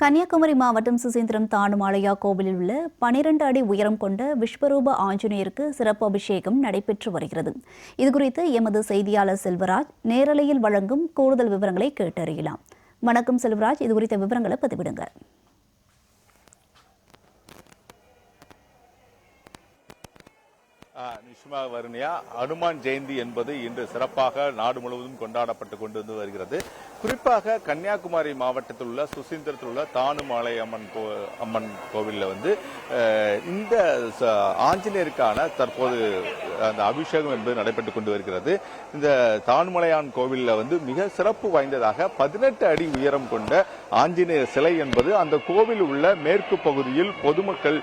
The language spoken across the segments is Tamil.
கன்னியாகுமரி மாவட்டம் சுசீந்திரம் தானுமாலையா கோவிலில் உள்ள பனிரெண்டு அடி உயரம் கொண்ட விஸ்வரூப ஆஞ்சநேயருக்கு சிறப்பு அபிஷேகம் நடைபெற்று வருகிறது. இதுகுறித்து எமது செய்தியாளர் செல்வராஜ் நேரலையில் வழங்கும் கூடுதல் விவரங்களை கேட்டறியலாம். வணக்கம் செல்வராஜ் இது குறித்த விவரங்களை பதிவிடுங்க நிஷ்மா வருணியா அனுமான் ஜெயந்தி என்பது இன்று சிறப்பாக நாடு முழுவதும் கொண்டாடப்பட்டு கொண்டு வருகிறது. குறிப்பாக கன்னியாகுமரி மாவட்டத்தில் உள்ள சுசீந்திரத்தில் உள்ள தானுமாலை அம்மன் கோ அம்மன் கோவிலில் வந்து இந்த ஆஞ்சநேயருக்கான தற்போது அந்த அபிஷேகம் என்பது நடைபெற்றுக் கொண்டு வருகிறது. இந்த தானுமலையான் கோவிலில் வந்து மிக சிறப்பு வாய்ந்ததாக பதினெட்டு அடி உயரம் கொண்ட ஆஞ்சநேயர் சிலை என்பது அந்த கோவில் உள்ள மேற்கு பகுதியில் பொதுமக்கள்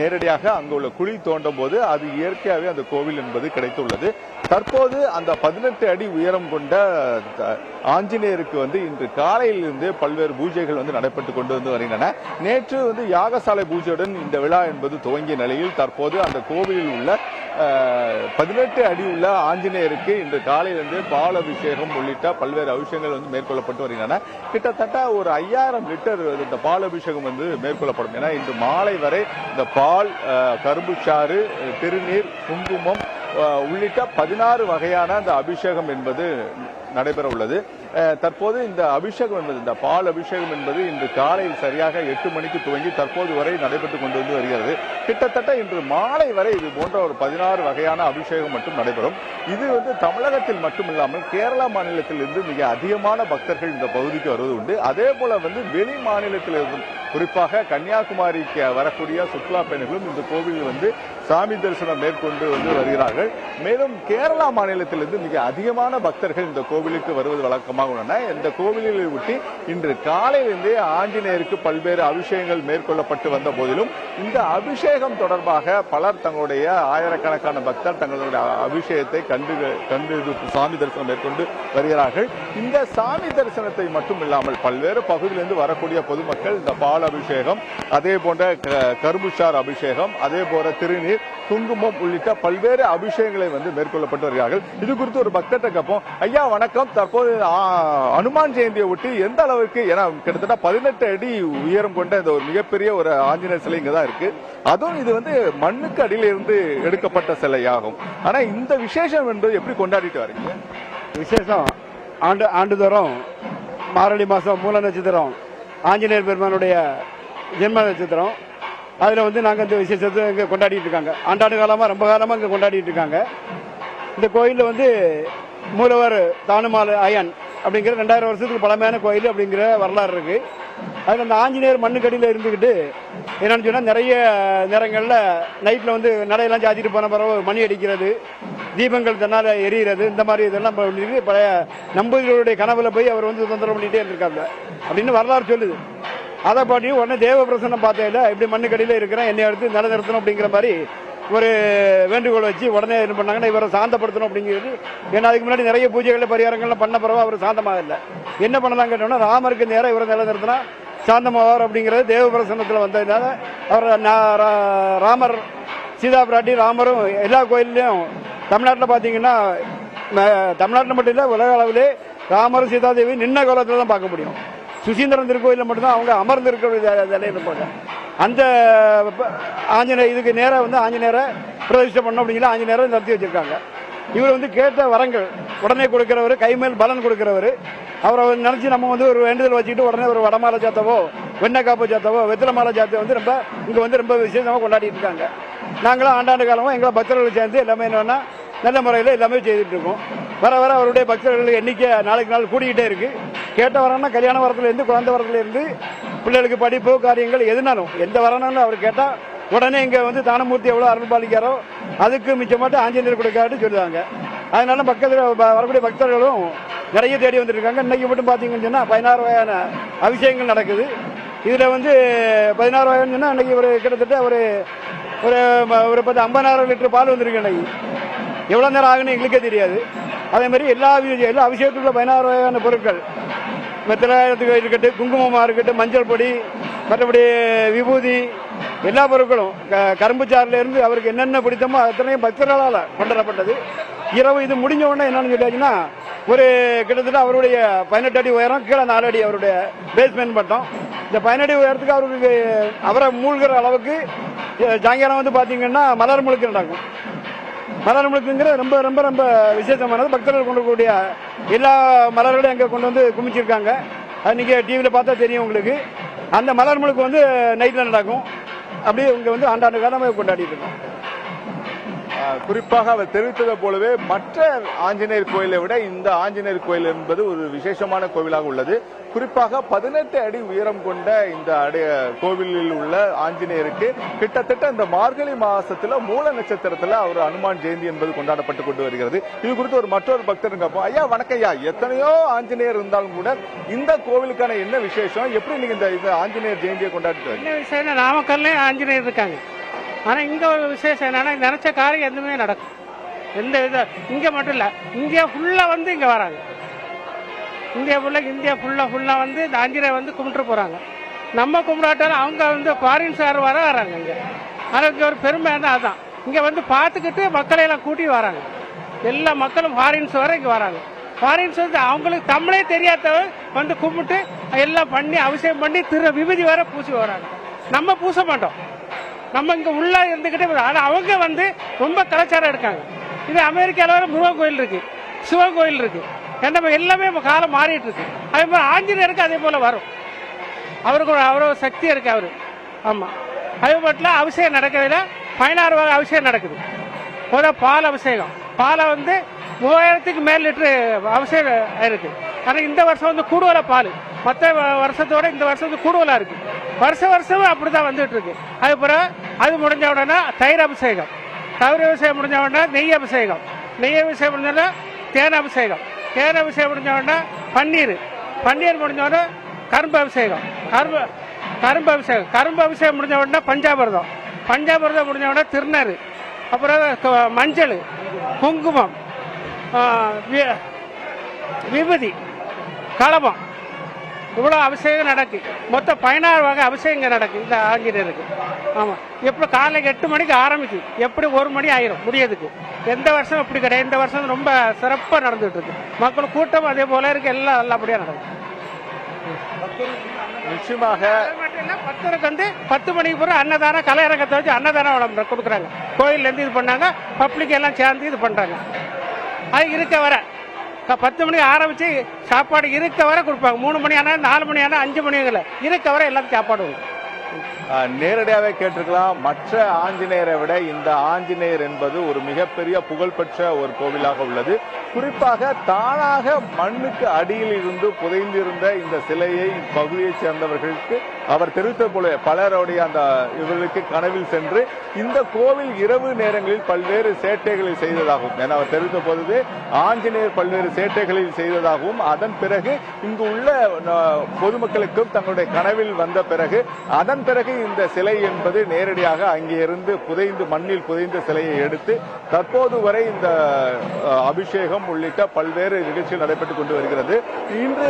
நேரடியாக அங்கு உள்ள குழி தோண்டும் போது அது இயற்கையாகவே அந்த கோவில் என்பது கிடைத்துள்ளது. தற்போது அந்த பதினெட்டு அடி உயரம் கொண்ட ஆஞ்சநேயருக்கு வந்து இன்று காலையிலிருந்து பல்வேறு பூஜைகள் வந்து நடைபெற்று கொண்டு வந்து வருகின்றன. நேற்று வந்து யாகசாலை பூஜையுடன் இந்த விழா என்பது துவங்கிய நிலையில் தற்போது அந்த கோவிலில் உள்ள பதினெட்டு அடி உள்ள ஆஞ்சநேயருக்கு இன்று காலையிலிருந்து பால் அபிஷேகம் உள்ளிட்ட பல்வேறு அபிஷேகங்கள் வந்து மேற்கொள்ளப்பட்டு வருகின்றன. கிட்டத்தட்ட ஒரு ஐயாயிரம் லிட்டர் இந்த பால் அபிஷேகம் வந்து மேற்கொள்ளப்படும். ஏன்னா இன்று மாலை வரை இந்த பால் கரும்பு சாறு திருநீர் குங்குமம் உள்ளிட்ட பதினாறு வகையான அந்த அபிஷேகம் என்பது நடைபெற உள்ளது. தற்போது இந்த அபிஷேகம் என்பது இந்த பால் அபிஷேகம் என்பது இன்று காலை சரியாக எட்டு மணிக்கு துவங்கி தற்போது வரை நடைபெற்றுக் கொண்டு வந்து வருகிறது. கிட்டத்தட்ட இன்று மாலை வரை இது போன்ற ஒரு பதினாறு வகையான அபிஷேகம் மட்டும் நடைபெறும். இது வந்து தமிழகத்தில் மட்டுமில்லாமல் கேரளா மாநிலத்தில் இருந்து மிக அதிகமான பக்தர்கள் இந்த பகுதிக்கு வருவது உண்டு. அதே போல வந்து வெளி மாநிலத்திலிருந்தும் குறிப்பாக கன்னியாகுமரிக்கு வரக்கூடிய சுற்றுலா பயணிகளும் இந்த கோவிலில் வந்து சாமி தரிசனம் மேற்கொண்டு வந்து வருகிறார்கள். மேலும் கேரளா மாநிலத்திலிருந்து மிக அதிகமான பக்தர்கள் இந்த கோவிலுக்கு வருவது வழக்கமாக உள்ளன. இந்த கோவிலை ஒட்டி இன்று காலையிலிருந்தே ஆஞ்சநேயருக்கு பல்வேறு அபிஷேகங்கள் மேற்கொள்ளப்பட்டு வந்த போதிலும் இந்த அபிஷேகம் தொடர்பாக பலர் தங்களுடைய ஆயிரக்கணக்கான பக்தர் தங்களுடைய அபிஷேகத்தை கண்டு கண்டு சாமி தரிசனம் மேற்கொண்டு வருகிறார்கள். இந்த சாமி தரிசனத்தை மட்டும் இல்லாமல் பல்வேறு பகுதியிலிருந்து வரக்கூடிய பொதுமக்கள் இந்த பால் அபிஷேகம் அதே போன்ற க- கரும்புச்சார் அபிஷேகம் அதே போல திருநீர் குங்குமம் உள்ளிட்ட பல்வேறு அபிஷேகங்களை வந்து மேற்கொள்ளப்பட்டு வருகிறார்கள். இது குறித்து ஒரு பக்தர்கிட்ட கேட்போம். ஐயா வணக்கம். தற்போது அனுமான் ஜெயந்தியை ஒட்டி எந்த அளவுக்கு ஏன்னா கிட்டத்தட்ட பதினெட்டு அடி உயரம் கொண்ட இந்த ஒரு மிகப்பெரிய ஒரு ஆஞ்சநேயர் சிலை இங்கே தான் இருக்கு. அதுவும் இது வந்து மண்ணுக்கு அடியில் இருந்து எடுக்கப்பட்ட சிலை ஆகும் ஆனா இந்த விசேஷம் என்பது எப்படி கொண்டாடிட்டு வரீங்க? விசேஷம். ஆண்டு ஆண்டுதோறும் மாரளி மாதம் மூல நட்சத்திரம் ஆஞ்சநேயர் பெருமானுடைய ஜென்ம நட்சத்திரம். அதில் வந்து நாங்கள் இந்த விசேஷத்தை இங்கே கொண்டாடிட்டு இருக்காங்க. ஆண்டாண்டு காலமாக ரொம்ப காலமாக இங்கே கொண்டாடிட்டு இருக்காங்க. இந்த கோயிலில் வந்து மூலவர் தானுமால் அயன் அப்படிங்கிற ரெண்டாயிரம் வருஷத்துக்கு பழமையான கோயில் அப்படிங்கிற வரலாறு இருக்கு. அதில் அந்த ஆஞ்சநேயர் மண்ணுக்கடியில் இருந்துக்கிட்டு என்னன்னு சொன்னால் நிறைய நேரங்களில் நைட்டில் வந்து நடையெல்லாம் சாத்திட்டு போன பிறகு மணி அடிக்கிறது தீபங்கள் தன்னால் எரியிறது இந்த மாதிரி இதெல்லாம் பழைய நம்பர்களுடைய கனவுல போய் அவர் வந்து தொந்தரவு பண்ணிகிட்டே இருந்திருக்காங்க அப்படின்னு வரலாறு சொல்லுது. அதை பாட்டி உடனே தேவ பிரசன்னம் பார்த்ததில்ல இப்படி மண்ணுக்கடியில் இருக்கிறேன் என்னை எடுத்து நிலநிறுத்தணும் அப்படிங்கிற மாதிரி ஒரு வேண்டுகோள் வச்சு உடனே என்ன பண்ணாங்கன்னா இவரை சாந்தப்படுத்தணும் அப்படிங்கிறது. ஏன்னா அதுக்கு முன்னாடி நிறைய பூஜைகள் பரிகாரங்கள்லாம் பண்ண பிறகு அவர் சாந்தமாக இல்லை என்ன பண்ணலாம் கேட்டோம்னா ராமருக்கு நேரம் இவரை நிலநிறுத்தினா சாந்தமாவார் அப்படிங்கிறது தேவ பிரசன்னத்தில் வந்ததுனால அவர் ராமர் சீதா பிராட்டி ராமரும் எல்லா கோயில்லையும் தமிழ்நாட்டில் பார்த்தீங்கன்னா தமிழ்நாட்டில் மட்டும் இல்லை உலக அளவிலே ராமரும் சீதாதேவி நின்ன கோலத்தில் தான் பார்க்க முடியும். சுசீந்திரன் திருக்கோயிலில் மட்டும்தான் அவங்க அமர்ந்திருக்க நிலையில் இருப்பாங்க அந்த ப- ஆஞ்சநேயர் இதுக்கு நேராக வந்து ஆஞ்சநேயரை பிரதிஷ்டை பண்ண அப்படிங்கிற ஆஞ்சநேயரை நடத்தி வச்சிருக்காங்க. இவர் வந்து கேட்ட வரங்கள் உடனே கொடுக்கிறவர் கைமேல் பலன் கொடுக்கிறவர் அவரை நினச்சி நம்ம வந்து ஒரு வேண்டுதல் வச்சுக்கிட்டு உடனே ஒரு வடமாலை சாத்தவோ வெண்ணெய் காப்பு சாத்தவோ வெத்தில மாலை வந்து ரொம்ப இங்கே வந்து ரொம்ப விசேஷமாக கொண்டாடிட்டு இருக்காங்க. நாங்களும் ஆண்டாண்டு காலமாக எங்களை பக்தர்கள் சேர்ந்து எல்லாமே என்னென்னா நல்ல முறையில் எல்லாமே செய்துட்டு இருக்கோம். வர வர அவருடைய பக்தர்கள் எண்ணிக்கை நாளுக்கு நாள் கூடிக்கிட்டே இருக்குது கேட்ட வரம்னா கல்யாண வரத்துலேருந்து குழந்தை வரத்துலேருந்து பிள்ளைகளுக்கு படிப்பு காரியங்கள் எதுனாலும் எந்த வரணும்னு அவர் கேட்டால் உடனே இங்கே வந்து தானமூர்த்தி எவ்வளோ அருள் பாலிக்காரோ அதுக்கு மிச்சமாட்டு ஆஞ்சநேயர் கொடுக்காட்டு சொல்லுவாங்க. அதனால பக்கத்தில் வரக்கூடிய பக்தர்களும் நிறைய தேடி வந்துருக்காங்க. இன்னைக்கு மட்டும் பார்த்தீங்கன்னு சொன்னால் பதினாறு வகையான அபிஷேகங்கள் நடக்குது. இதில் வந்து பதினாறு வகைன்னு சொன்னால் இன்னைக்கு ஒரு கிட்டத்தட்ட ஒரு ஒரு ஒரு பத்து ஐம்பதாயிரம் லிட்டர் பால் வந்திருக்கு அன்றைக்கி எவ்வளோ நேரம் ஆகுன்னு எங்களுக்கே தெரியாது. அதே மாதிரி எல்லா எல்லா அபிஷேகத்துக்குள்ள பதினாறு வகையான பொருட்கள். வெத்தலாயத்துக்கு இருக்கட்டும் குங்குமமாக இருக்கட்டும் மஞ்சள் பொடி மற்றபடி விபூதி எல்லா பொருட்களும் க- கரும்பு சாறுலேருந்து அவருக்கு என்னென்ன பிடித்தமோ அத்தனையும் பக்தர்களால் கொண்டாடப்பட்டது இரவு இது முடிஞ்ச உடனே என்னன்னு சொல்லியாச்சுன்னா ஒரு கிட்டத்தட்ட அவருடைய பதினெட்டு அடி உயரம் கீழே நாலு அடி அவருடைய பேஸ்மெண்ட் பட்டம். இந்த பதினடி உயரத்துக்கு அவருக்கு அவரை மூழ்கிற அளவுக்கு சாயங்காலம் வந்து பார்த்தீங்கன்னா மலர் முழுக்க நடக்கும். மலர் முழுக்குங்கிறது ரொம்ப ரொம்ப ரொம்ப விசேஷமானது. பக்தர்கள் கொண்டுக்கூடிய எல்லா மலர்களையும் அங்கே கொண்டு வந்து குமிச்சிருக்காங்க. அது நீங்கள் டிவியில் பார்த்தா தெரியும் உங்களுக்கு. அந்த மலர் முழுக்கு வந்து நைட்டில் நடக்கும். அப்படியே இங்கே வந்து ஆண்டாண்டு காலமாக கொண்டாடிட்டு இருக்கோம். குறிப்பாக அவர் தெரிவித்ததை போலவே மற்ற ஆஞ்சநேயர் கோயிலை விட இந்த ஆஞ்சநேயர் கோயில் என்பது ஒரு விசேஷமான கோவிலாக உள்ளது. குறிப்பாக பதினெட்டு அடி உயரம் கொண்ட இந்த அடைய கோவிலில் உள்ள ஆஞ்சநேயருக்கு கிட்டத்தட்ட இந்த மார்கழி மாசத்துல மூல நட்சத்திரத்துல அவர் அனுமான் ஜெயந்தி என்பது கொண்டாடப்பட்டு கொண்டு வருகிறது. இது குறித்து ஒரு மற்றொரு பக்தர் கேட்போம். ஐயா வணக்கம் ஐயா. எத்தனையோ ஆஞ்சநேயர் இருந்தாலும் கூட இந்த கோவிலுக்கான என்ன விசேஷம்? எப்படி நீங்க இந்த ஆஞ்சநேயர் ஜெயந்தியை கொண்டாடிட்டு நாமக்கல்ல ஆஞ்சநேயர் இருக்காங்க. ஆனால் இங்கே ஒரு விசேஷம் என்னென்னா நினச்ச காரியம் எதுவுமே நடக்கும். எந்த இது இங்கே மட்டும் இல்லை இந்தியா ஃபுல்லாக வந்து இங்கே வராங்க. இந்தியா ஃபுல்லாக இந்தியா ஃபுல்லாக ஃபுல்லாக வந்து இந்த ஆஞ்சநேயர் வந்து கும்பிட்டு போகிறாங்க நம்ம கும்பிடாட்டாலும் அவங்க வந்து ஃபாரின் சார் வர வராங்க இங்கே. ஆனால் இங்கே ஒரு பெருமை தான் அதுதான் இங்கே வந்து பார்த்துக்கிட்டு மக்களை எல்லாம் கூட்டி வராங்க. எல்லா மக்களும் ஃபாரின்ஸ் வர இங்கே வராங்க. ஃபாரின்ஸ் வந்து அவங்களுக்கு தமிழே தெரியாதவ வந்து கும்பிட்டு எல்லாம் பண்ணி அபிஷேகம் பண்ணி திரு விபூதி வர பூசி வராங்க. நம்ம பூச மாட்டோம். நம்ம இங்க உள்ள இருந்துகிட்டே போதும். ஆனா அவங்க வந்து ரொம்ப கலாச்சாரம் இருக்காங்க இது அமெரிக்கால வர முருகன் கோயில் இருக்கு சிவன் கோயில் இருக்கு. நம்ம எல்லாமே காலம் மாறிட்டு இருக்கு. அதே போல் ஆஞ்சநேயருக்கு அதே போல வரும். அவருக்கு ஒரு அவரோட சக்தி இருக்கு அவரு. ஆமா. அதே மட்டும் அபிஷேகம் நடக்கிறதுல பதினாறு வகை அபிஷேகம் நடக்குது. ஒரு பால் அபிஷேகம். பாலை வந்து மூவாயிரத்துக்கு மேல் லிட்டரு அபிஷேகம் இருக்கு. ஆனா இந்த வருஷம் வந்து கூடுதலா பால். மற்ற வருஷத்தோட இந்த வருஷத்துக்கு கூடுதலாக இருக்குது இருக்கு. வருஷ வருஷமும் அப்படிதான் வந்துட்டு இருக்கு. அதுக்கப்புறம் அது முடிஞ்ச உடனே தயிர் அபிஷேகம். தயிர் அபிஷேகம் முடிஞ்ச உடனே நெய் அபிஷேகம். நெய் அபிஷேகம் முடிஞ்சோடனே தேன் அபிஷேகம். தேன் அபிஷேகம் முடிஞ்ச உடனே பன்னீர். பன்னீர் முடிஞ்ச உடனே கரும்பு அபிஷேகம். கரும்பு கரும்பு அபிஷேகம். கரும்பு அபிஷேகம் முடிஞ்ச உடனே பஞ்சாபிரதம் பஞ்சாபிரதம் முடிஞ்ச உடனே திருநறு. அப்புறம் மஞ்சள் குங்குமம் விபதி வி- விபூதி களபம் இவ்வளோ அபிஷேகம் நடக்கு. மொத்தம் பதினாறு வகை அபிஷேகம் இங்கே நடக்கு இந்த ஆஞ்சநேயருக்கு. ஆமாம் எப்படி காலைக்கு எட்டு மணிக்கு ஆரம்பிக்கும் எப்படி ஒரு மணி ஆயிரும் முடியதுக்கு எந்த வருஷம் இப்படி கிடையாது. இந்த வருஷம் ரொம்ப சிறப்பாக நடந்துட்டு இருக்கு மக்கள் கூட்டம் அதே போல இருக்கு. எல்லாம் நல்லபடியாக நடக்கும். நிச்சயமாக. பக்தருக்கு வந்து பத்து மணிக்கு பிறகு அன்னதானம் கலை இறக்கத்தை வச்சு அன்னதானம் விளம்பரம் கொடுக்குறாங்க. கோயில்ல இருந்து இது பண்ணாங்க பப்ளிக் எல்லாம் சேர்ந்து இது பண்றாங்க. அது இருக்க வர. பத்து மணிக்கு ஆரம்பிச்சு சாப்பாடு இருக்க வரை கொடுப்பாங்க. மூணு மணி ஆனால் நாலு மணி ஆனால் அஞ்சு மணி ஆகல. இருக்க வரை எல்லாத்துக்கும் சாப்பாடு நேரடியாகவே கேட்டிருக்கலாம். மற்ற ஆஞ்சநேயரை விட இந்த ஆஞ்சநேயர் என்பது ஒரு மிகப்பெரிய புகழ்பெற்ற ஒரு கோவிலாக உள்ளது. குறிப்பாக தானாக மண்ணுக்கு அடியில் இருந்து புதைந்திருந்த இந்த சிலையை இப்பகுதியைச் சேர்ந்தவர்களுக்கு அவர் தெரிவித்தது போல பலருடைய அந்த இவர்களுக்கு கனவில் சென்று இந்த கோவில் இரவு நேரங்களில் பல்வேறு சேட்டைகளை செய்ததாகவும் என அவர் தெரிவித்த பொழுது ஆஞ்சநேயர் பல்வேறு சேட்டைகளில் செய்ததாகவும் அதன் பிறகு இங்கு உள்ள பொதுமக்களுக்கும் தங்களுடைய கனவில் வந்த பிறகு அதன் பிறகு இந்த சிலை என்பது நேரடியாக அங்கே இருந்து புதைந்து மண்ணில் புதைந்த சிலையை எடுத்து தற்போது வரை இந்த அபிஷேகம் உள்ளிட்ட பல்வேறு நிகழ்ச்சிகள் நடைபெற்றுக் கொண்டு வருகிறது. இன்று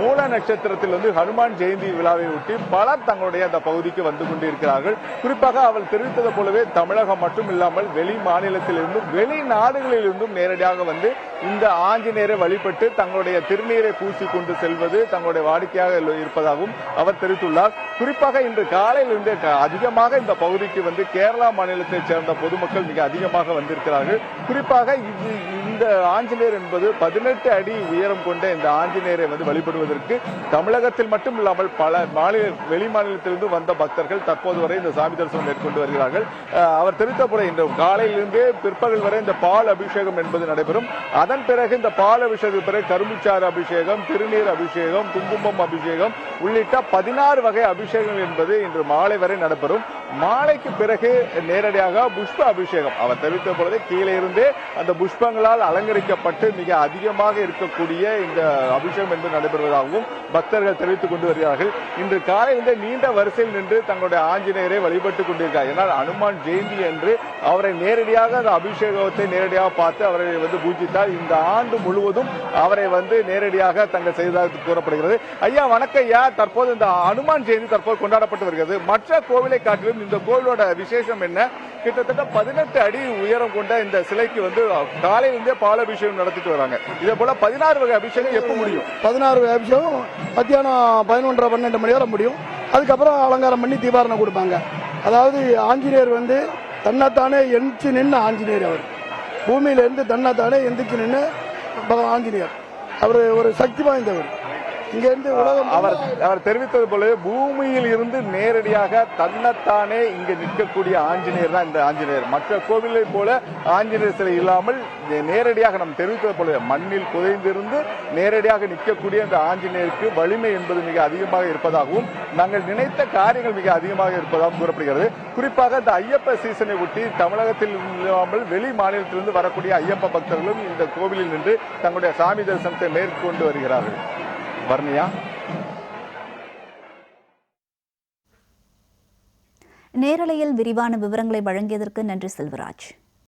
மூல நட்சத்திரத்தில் வந்து ஹனுமான் ஜெயந்தி விழாவை ஒட்டி பலர் தங்களுடைய அந்த பகுதிக்கு வந்து கொண்டிருக்கிறார்கள். குறிப்பாக அவள் தெரிவித்தது போலவே தமிழகம் மட்டும் இல்லாமல் வெளி மாநிலத்திலிருந்தும் வெளிநாடுகளிலிருந்தும் நேரடியாக வந்து இந்த ஆஞ்சநேயரை வழிபட்டு தங்களுடைய திருநீரை பூசி கொண்டு செல்வது தங்களுடைய வாடிக்கையாக இருப்பதாகவும் அவர் தெரிவித்துள்ளார். குறிப்பாக இன்று காலையிலிருந்து க- அதிகமாக இந்த பகுதிக்கு வந்து கேரளா மாநிலத்தைச் சேர்ந்த பொதுமக்கள் மிக அதிகமாக வந்திருக்கிறார்கள். குறிப்பாக இது இந்த ஆஞ்சநேயர் என்பது பதினெட்டு அடி உயரம் கொண்ட இந்த ஆஞ்சநேயரை வந்து வழிபடுவதற்கு தமிழகத்தில் மட்டும் இல்லாமல் பல மாநில வெளி மாநிலத்திலிருந்து வந்த பக்தர்கள் தற்போது வரை இந்த சாமி தரிசனம் மேற்கொண்டு வருகிறார்கள். அவர் தெரிவித்த போல இன்று காலையிலிருந்தே பிற்பகல் வரை இந்த பால் அபிஷேகம் என்பது நடைபெறும். அதன் அதன் பிறகு இந்த பால் அபிஷேகம் பிறகு கரும்புச்சாறு அபிஷேகம் திருநீர் அபிஷேகம் குங்குமம் அபிஷேகம் உள்ளிட்ட பதினாறு வகை அபிஷேகம் என்பது இன்று மாலை வரை நடைபெறும். மாலைக்கு பிறகு நேரடியாக புஷ்ப அபிஷேகம். அவர் தெரிவித்த பொழுது கீழே இருந்தே அந்த புஷ்பங்களால் அலங்கரிக்கப்பட்டு மிக அதிகமாக இருக்கக்கூடிய இந்த அபிஷேகம் என்பது நடைபெறுவதாகவும் பக்தர்கள் தெரிவித்துக் கொண்டு வருகிறார்கள். இன்று காலையிலிருந்து நீண்ட வரிசையில் நின்று தங்களுடைய ஆஞ்சநேயரை வழிபட்டுக் கொண்டிருக்கிறார். ஏன்னால் அனுமான் ஜெயந்தி என்று அவரை நேரடியாக அந்த அபிஷேகத்தை நேரடியாக பார்த்து அவரை வந்து பூஜித்தால் இந்த ஆண்டு முழுவதும் அவரை வந்து நேரடியாக தங்கள் செய்ததாக கூறப்படுகிறது. ஐயா வணக்கம் ஐயா. தற்போது இந்த அனுமான் ஜெயந்தி தற்போது கொண்டாடப்பட்டு வருகிறது. மற்ற கோவிலை காட்டிலும் இந்த கோவிலோட விசேஷம் என்ன? கிட்டத்தட்ட பதினெட்டு அடி உயரம் கொண்ட இந்த சிலைக்கு வந்து காலையிலிருந்தே பாலாபிஷேகம் நடத்திட்டு வராங்க. இதே போல பதினாறு வகை அபிஷேகம் எப்ப முடியும்? பதினாறு வகை அபிஷேகம் மத்தியானம் பதினொன்றரை பன்னெண்டு மணி வரை முடியும். அதுக்கப்புறம் அலங்காரம் பண்ணி தீபாரணம் கொடுப்பாங்க. அதாவது ஆஞ்சநேயர் வந்து தன்னைத்தானே எந்திச்சு நின்று ஆஞ்சநேயர் அவர். பூமியிலேருந்து தன்னைத்தானே எந்திரிச்சு நின்று பகவான் ஆஞ்சநேயர். அவர் ஒரு சக்தி வாய்ந்தவர். இங்க இருந்து உலகம் அவர் அவர் தெரிவித்தது போல பூமியில் இருந்து நேரடியாக தன்னைத்தானே இங்க நிற்கக்கூடிய ஆஞ்சநேயர் தான் இந்த ஆஞ்சநேயர். மற்ற கோவிலை போல ஆஞ்சநேயர் சிலை இல்லாமல் நேரடியாக நாம் தெரிவித்தது போல மண்ணில் புதைந்திருந்து நேரடியாக நிற்கக்கூடிய இந்த ஆஞ்சநேயருக்கு வலிமை என்பது மிக அதிகமாக இருப்பதாகவும் நாங்கள் நினைத்த காரியங்கள் மிக அதிகமாக இருப்பதாகவும் கூறப்படுகிறது. குறிப்பாக இந்த ஐயப்ப சீசனை ஒட்டி தமிழகத்தில் இல்லாமல் வெளி மாநிலத்திலிருந்து வரக்கூடிய ஐயப்ப பக்தர்களும் இந்த கோவிலில் நின்று தங்களுடைய சாமி தரிசனத்தை மேற்கொண்டு வருகிறார்கள். வர்ணியா? நேரலையில் விரிவான விவரங்களை வழங்கியதற்கு நன்றி செல்வராஜ்.